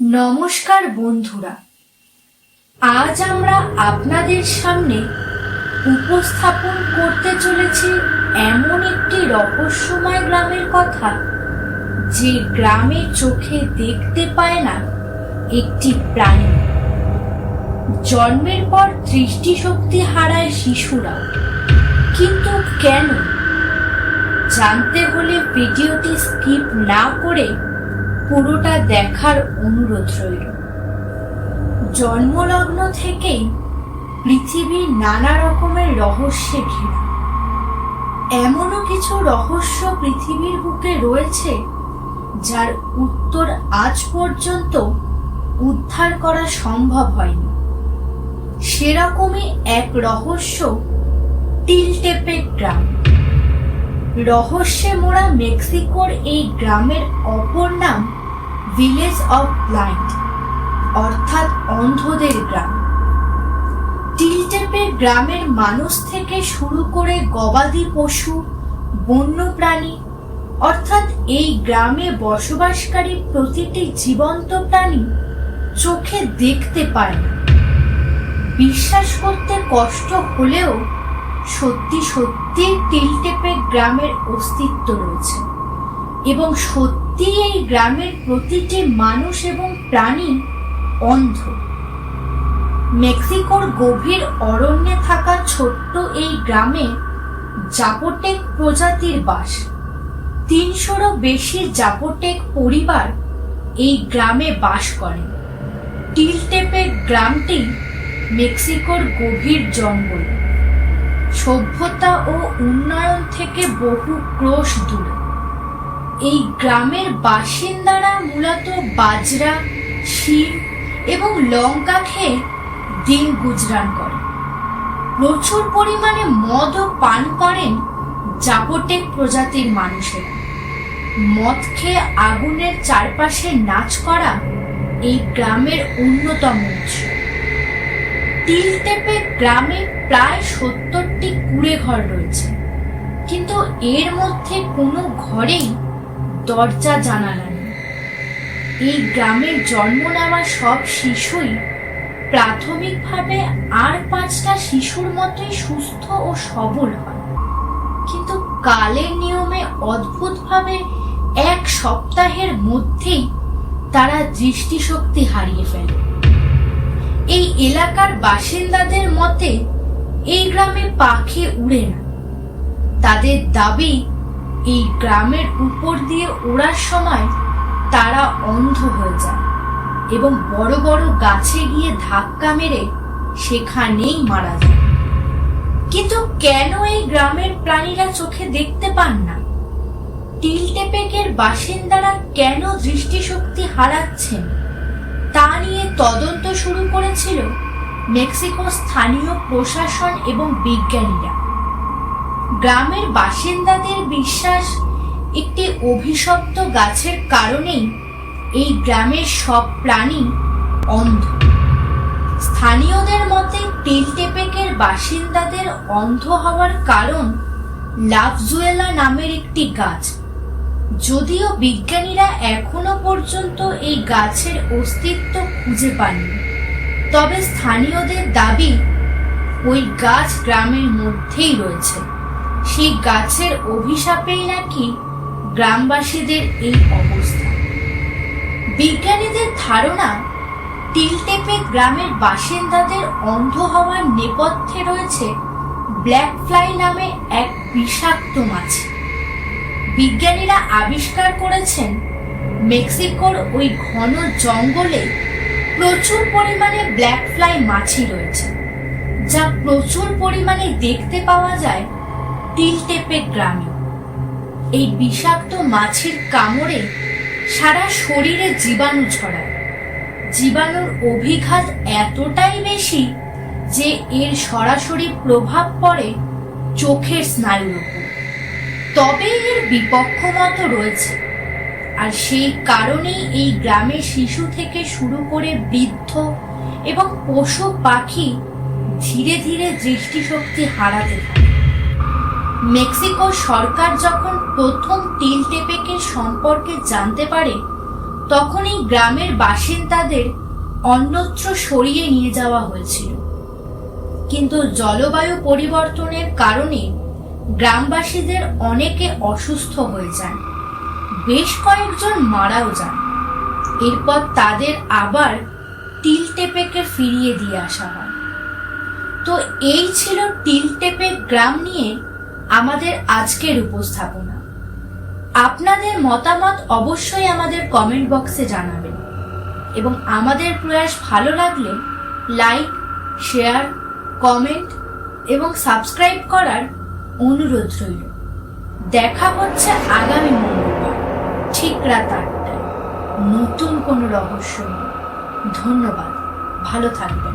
নমস্কার বন্ধুরা। আজ আমরা আপনাদের সামনে উপস্থাপন করতে চলেছি এমন একটি রহস্যময় গ্রামের কথা যে গ্রামে চোখে দেখতে পায় না একটি প্রাণী। জন্মের পর দৃষ্টিশক্তি হারায় শিশুরা। কিন্তু কেন? জানতে হলে ভিডিওটি স্কিপ না করে পুরোটা দেখার অনুরোধ রইল। জন্মলগ্ন থেকেই পৃথিবী নানা রকমের রহস্যে ঘেরা। এমনও কিছু রহস্য পৃথিবীর বুকে রয়েছে, যার উত্তর আজ পর্যন্ত উদ্ধার করা সম্ভব হয়নি। সেরকমই এক রহস্য টিলটেপেক গ্রাম। রহস্যে মোড়া মেক্সিকোর এই গ্রামের অপর নাম ভিলেজ অফ ব্লাইন্ড অর্থাৎ অন্ধদের গ্রাম। টিলটেপে গ্রামের মানুষ থেকে শুরু করে গবাদি পশু, বন্যপ্রাণী, অর্থাৎ এই গ্রামে বসবাসকারী প্রতিটি জীবন্ত প্রাণী চোখে দেখতে পায় না। বিশ্বাস করতে কষ্ট হলেও সত্যি সত্যি টিলটেপে গ্রামের অস্তিত্ব রয়েছে এবং সত্যি এই গ্রামের প্রতিটি মানুষ এবং প্রাণী অন্ধ। মেক্সিকোর গভীর অরণ্যে থাকা ছোট্ট এই গ্রামে জাপোটেক প্রজাতির বাস। তিনশোরও বেশি জাপোটেক পরিবার এই গ্রামে বাস করে। টিলটেপে গ্রামটি মেক্সিকোর গভীর জঙ্গল। সভ্যতা ও উন্নয়ন থেকে বহু ক্রোশ দূরে। এই গ্রামের বাসিন্দারা মূলত বাজরা, শিম এবং লঙ্কা খেয়ে দিন গুজরান করে। প্রচুর পরিমাণে মদও পান করেন জাপটেক প্রজাতির মানুষেরা। মদ খেয়ে আগুনের চারপাশে নাচ করা এই গ্রামের অন্যতম উৎসব তিলটেপে গ্রামে প্রায় সত্তরটি কুড়ে ঘর রয়েছে। কিন্তু এর মধ্যে কোনো ঘরেই দরজা জানালা এই গ্রামের জন্ম নেওয়া সব শিশুই প্রাথমিকভাবে আর পাঁচটা শিশুর মতোই সুস্থ ও সবল হয়। কিন্তু কালের নিয়মে অদ্ভুতভাবে এক সপ্তাহের মধ্যেই তারা দৃষ্টিশক্তি হারিয়ে ফেলে। এই এলাকার বাসিন্দাদের মতে, এই গ্রামে পাখি উড়ে না। তাদের দাবি এই গ্রামের উপর দিয়ে ওড়ার সময় তারা অন্ধ হয়ে যায় এবং বড় বড় গাছে গিয়ে ধাক্কা মেরে সেখানেই মারা যায়। কিন্তু কেন এই গ্রামের প্রাণীরা চোখে দেখতে পান না? টিলটেপেকের বাসিন্দারা কেন দৃষ্টিশক্তি হারাচ্ছেন? তা নিয়ে তদন্ত শুরু করেছিল মেক্সিকো স্থানীয় প্রশাসন এবং বিজ্ঞানীরা। গ্রামের বাসিন্দাদের বিশ্বাস একটি অভিশপ্ত গাছের কারণেই এই গ্রামের সব প্রাণী অন্ধ। স্থানীয়দের মতে টিলটেপেকের বাসিন্দাদের অন্ধ হওয়ার কারণ লাভজুয়েলা নামের একটি গাছ। যদিও বিজ্ঞানীরা এখনও পর্যন্ত এই গাছের অস্তিত্ব খুঁজে পাননি। তবে স্থানীয়দের দাবি ওই গাছ গ্রামের মধ্যেই রয়েছে। সেই গাছের অভিশাপেই নাকি গ্রামবাসীদের এই অবস্থা। বিজ্ঞানীদের ধারণা, টিলটেপে গ্রামের বাসিন্দাদের অন্ধ হওয়ার নেপথ্যে রয়েছে ব্ল্যাক ফ্লাই নামে এক বিষাক্ত মাছ। বিজ্ঞানীরা আবিষ্কার করেছেন, মেক্সিকোর ওই ঘন জঙ্গলে প্রচুর পরিমাণে ব্ল্যাক ফ্লাই মাছি রয়েছে, যা প্রচুর পরিমাণে দেখতে পাওয়া যায় টিলটেপে গ্রামে। এই বিষাক্ত মাছির কামড়ে সারা শরীরে জীবাণু ছড়ায়। জীবাণুর অভিঘাত এতটাই বেশি যে এর সরাসরি প্রভাব পড়ে চোখের স্নায়ুর উপর তবে এর বিপক্ষ মত রয়েছে। আর সেই কারণেই এই গ্রামের শিশু থেকে শুরু করে বৃদ্ধ এবং পশু পাখি ধীরে ধীরে দৃষ্টিশক্তি হারাতে থাকে। মেক্সিকো সরকার যখন প্রথম টিলটেপেকের সম্পর্কে জানতে পারে তখন এই গ্রামের বাসিন্দাদের অন্যত্র সরিয়ে নিয়ে যাওয়া হয়েছিল। কিন্তু জলবায়ু পরিবর্তনের কারণে গ্রামবাসীদের অনেকে অসুস্থ হয়ে যান। বেশ কয়েকজন মারাও যান। এরপর তাদের আবার টিলটেপেকে ফিরিয়ে দিয়ে আসা হয়। তো এই ছিল টিলটেপে গ্রাম নিয়ে আমাদের আজকের উপস্থাপনা। আপনাদের মতামত অবশ্যই আমাদের কমেন্ট বক্সে জানাবেন। এবং আমাদের প্রয়াস ভালো লাগলে লাইক শেয়ার কমেন্ট এবং সাবস্ক্রাইব করার অনুরোধ রইল। দেখা হচ্ছে আগামী মঙ্গলবার, ঠিক রাত আটটায়। নতুন কোনো রহস্য নিয়ে। ধন্যবাদ। ভালো থাকবেন।